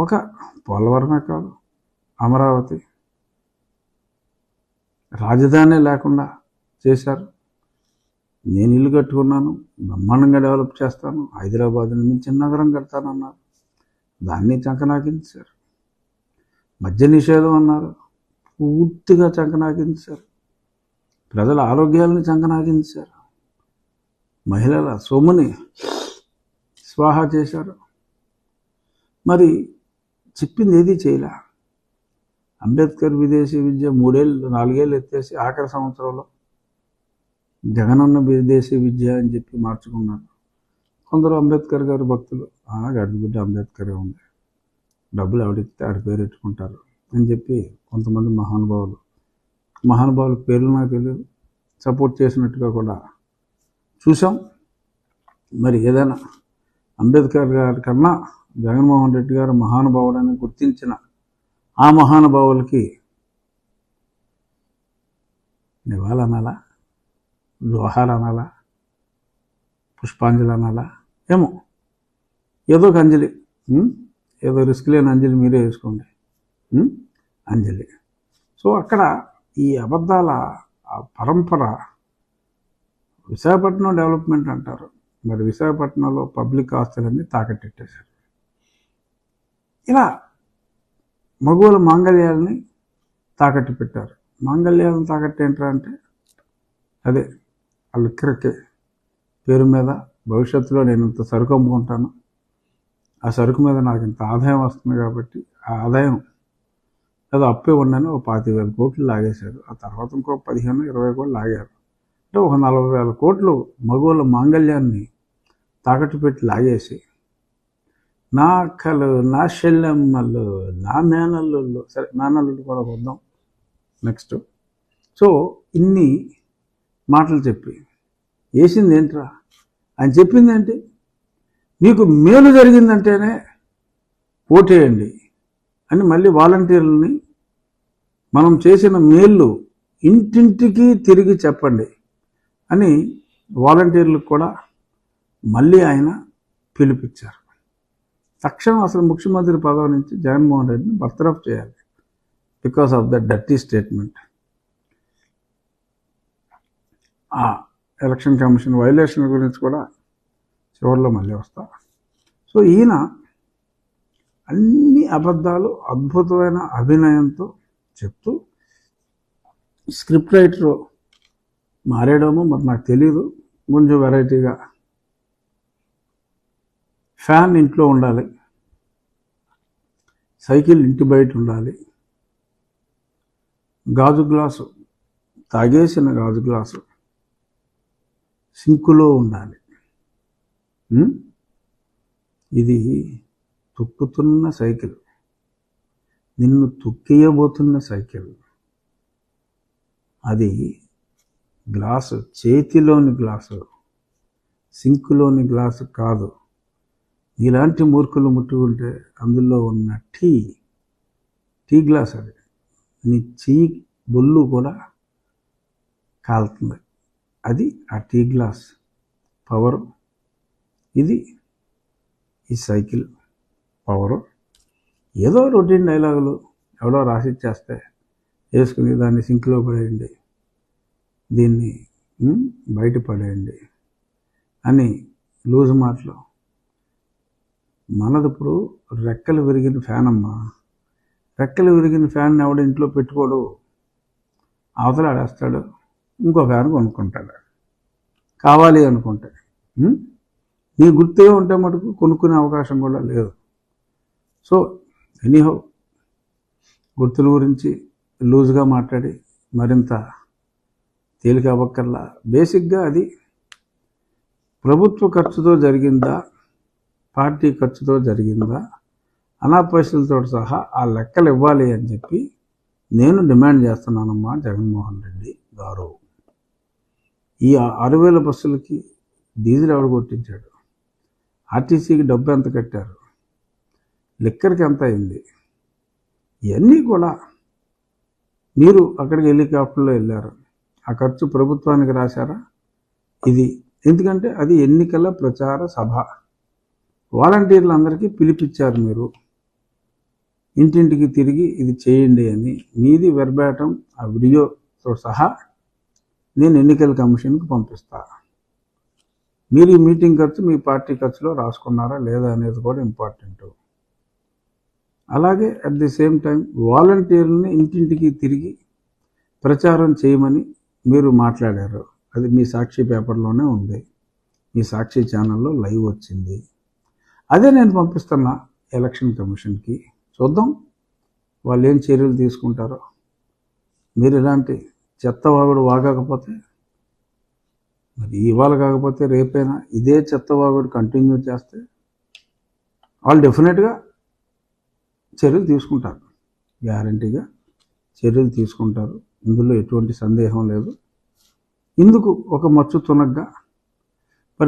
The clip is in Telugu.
ఒక పోలవరమే కాదు అమరావతి. రాజధాని లేకుండా చేశారు. నేను ఇల్లు కట్టుకున్నాను బ్రహ్మాండంగా డెవలప్ చేస్తాను హైదరాబాద్ని మించిన నగరం కడతానన్నారు. దాన్ని చంకనాకించారు మద్య నిషేధం అన్నారు. పూర్తిగా చంకనాకించారు ప్రజల ఆరోగ్యాలను చంకనాకించారు మహిళల సొమ్ముని స్వాహా చేశారు. మరి చెప్పింది ఏది చేయలే. అంబేద్కర్ విదేశీ విద్య మూడేళ్ళు నాలుగేళ్ళు ఎత్తేసి ఆఖరి సంవత్సరంలో జగనన్న విదేశీ విద్య అని చెప్పి మార్చుకున్నారు. కొందరు అంబేద్కర్ గారి భక్తులు "ఆ, అంబేద్కరే ఉంది. డబ్బులు ఎవడిస్తే ఆడి పేరు పెట్టుకుంటారు అని చెప్పి కొంతమంది మహానుభావులు. మహానుభావుల పేర్లు నాకు తెలియదు సపోర్ట్ చేసినట్టుగా కూడా చూసాం మరి ఏదైనా అంబేద్కర్ గారి కన్నా జగన్మోహన్ రెడ్డి గారు మహానుభావుడని గుర్తించిన ఆ మహానుభావులకి నివాళనాలా జోహార్ అనాలా పుష్పాంజలి అనాలా ఏమో ఏదో ఒక అంజలి ఏదో రిస్క్ లేని అంజలి మీరే వేసుకోండి అంజలి. సో అక్కడ ఈ అబద్ధాల ఆ పరంపర విశాఖపట్నం డెవలప్మెంట్ అంటారు. మరి విశాఖపట్నంలో పబ్లిక్ ఆస్తులన్నీ తాకట్టెట్టేశారు ఇలా మగువుల మాంగళ్యాలని తాకట్టు పెట్టారు. మాంగళ్యాలను తాకట్టు ఏంట్రా అంటే అదే ఆ లిక్కరకే పేరు మీద భవిష్యత్తులో నేను ఇంత సరుకు అమ్ముకుంటాను. ఆ సరుకు మీద నాకు ఇంత ఆదాయం వస్తుంది కాబట్టి ఆ ఆదాయం ఏదో అప్పే ఉండని ఒక పాతి వేల కోట్లు లాగేశారు. ఆ తర్వాత ఇంకో పదిహేను ఇరవై కోట్లు లాగారు. అంటే ఒక నలభై వేల కోట్లు మగవాళ్ళ మాంగళ్యాన్ని తాకట్టు పెట్టి లాగేసి నా అక్కలు నా చెల్లెమ్మలు నా మేనల్లుళ్ళు. సరే మేనల్లుళ్ళు కూడా వద్దాం. నెక్స్ట్ సో ఇన్ని మాటలు చెప్పి. వేసింది ఏంట్రా? ఆయన చెప్పింది ఏంటి? మీకు మేలు జరిగిందంటేనే ఓటేయండి అని మళ్ళీ వాలంటీర్లని మనం చేసిన మేళ్ళు ఇంటింటికి తిరిగి చెప్పండి అని వాలంటీర్లకు కూడా మళ్ళీ ఆయన పిలిపించారు. తక్షణం అసలు ముఖ్యమంత్రి పదవి నుంచి జగన్మోహన్ రెడ్డిని బర్తరఫ్ చేయాలి. Because of the dirty statement ఆ ఎలక్షన్ కమిషన్ వైలేషన్ గురించి కూడా చివరిలో మళ్ళీ వస్తా. సో ఈయన అన్ని అబద్ధాలు అద్భుతమైన అభినయంతో చెప్తూ స్క్రిప్ట్ రైటర్ మారేయడమో మరి నాకు తెలియదు కొంచెం వెరైటీగా ఫ్యాన్ ఇంట్లో ఉండాలి. సైకిల్ ఇంటి బయట ఉండాలి. గాజు గ్లాసు తాగేసిన గాజు గ్లాసు సింకులో ఉండాలి. ఇది తొక్కుతున్న సైకిల్. నిన్ను తొక్కేయబోతున్న సైకిల్. అది గ్లాసు చేతిలోని గ్లాసు సింకులోని గ్లాసు కాదు. ఇలాంటి మూర్ఖులు ముట్టుకుంటే అందులో ఉన్న టీ టీ గ్లాస్ అది. నీ చెయ్యి బొల్లు కూడా కాలుతుంది. అది ఆ టీ గ్లాస్ పవరు. ఇది ఈ సైకిల్ పవరు. ఏదో రొటీన్ డైలాగులు ఎవడో రాసిచ్చేస్తే వేసుకుని దాన్ని సింక్లో పడేయండి. దీన్ని బయట పడేయండి అని లూజ్ మాటలు మనది ఇప్పుడు రెక్కలు విరిగిన ఫ్యాన్ అమ్మా రెక్కలు విరిగిన ఫ్యాన్ ఎవడు ఇంట్లో పెట్టుకోడు? అవతల ఆడేస్తాడు ఇంకో ఫ్యాన్ కొనుక్కుంటాడు. కావాలి అనుకుంటే. నీ గుర్తుగా ఉంటే మటుకు కొనుక్కునే అవకాశం కూడా లేదు. సో ఎనీహో గుర్తుల గురించి లూజ్గా మాట్లాడి మరింత తేలిక అవ్వక్కర్లా. బేసిక్గా అది ప్రభుత్వ ఖర్చుతో జరిగిందా? పార్టీ ఖర్చుతో జరిగిందా? అనా పైసలతో సహా ఆ లెక్కలు ఇవ్వాలి అని చెప్పి నేను డిమాండ్ చేస్తున్నానమ్మా జగన్మోహన్ రెడ్డి గారు. ఈ ఆరు వేల బస్సులకి డీజిల్ ఎవడు కొట్టించాడు? ఆర్టీసీకి డబ్బు ఎంత కట్టారు? లిక్కర్కి ఎంత అయింది? ఇవన్నీ కూడా మీరు అక్కడికి హెలికాప్టర్లో వెళ్ళారు. ఆ ఖర్చు ప్రభుత్వానికి రాశారా? ఇది ఎందుకంటే అది ఎన్నికల ప్రచార సభ. వాలంటీర్లందరికీ పిలిపించారు మీరు. ఇంటింటికి తిరిగి ఇది చేయండి అని. మీది వెర్బాటం ఆ వీడియోతో సహా నేను ఎన్నికల కమిషన్కి పంపిస్తా. మీరు ఈ మీటింగ్ ఖర్చు మీ పార్టీ ఖర్చులో రాసుకున్నారా లేదా అనేది కూడా ఇంపార్టెంట్ అలాగే అట్ ది సేమ్ టైం వాలంటీర్లని ఇంటింటికి తిరిగి ప్రచారం చేయమని మీరు మాట్లాడారు. అది మీ సాక్షి పేపర్లోనే ఉంది. మీ సాక్షి ఛానల్లో లైవ్ వచ్చింది. అదే నేను పంపిస్తున్నా ఎలక్షన్ కమిషన్కి చూద్దాం వాళ్ళు ఏం చర్యలు తీసుకుంటారో. మీరు ఇలాంటి చెత్త వాగుడు వాగకపోతే మరి ఇవాళ కాకపోతే రేపైనా ఇదే చెత్త వాగుడు కంటిన్యూ చేస్తే వాళ్ళు డెఫినెట్గా చర్యలు తీసుకుంటారు. గ్యారంటీగా చర్యలు తీసుకుంటారు. ఇందులో ఎటువంటి సందేహం లేదు. ఇందుకు ఒక మచ్చు తునగ్గా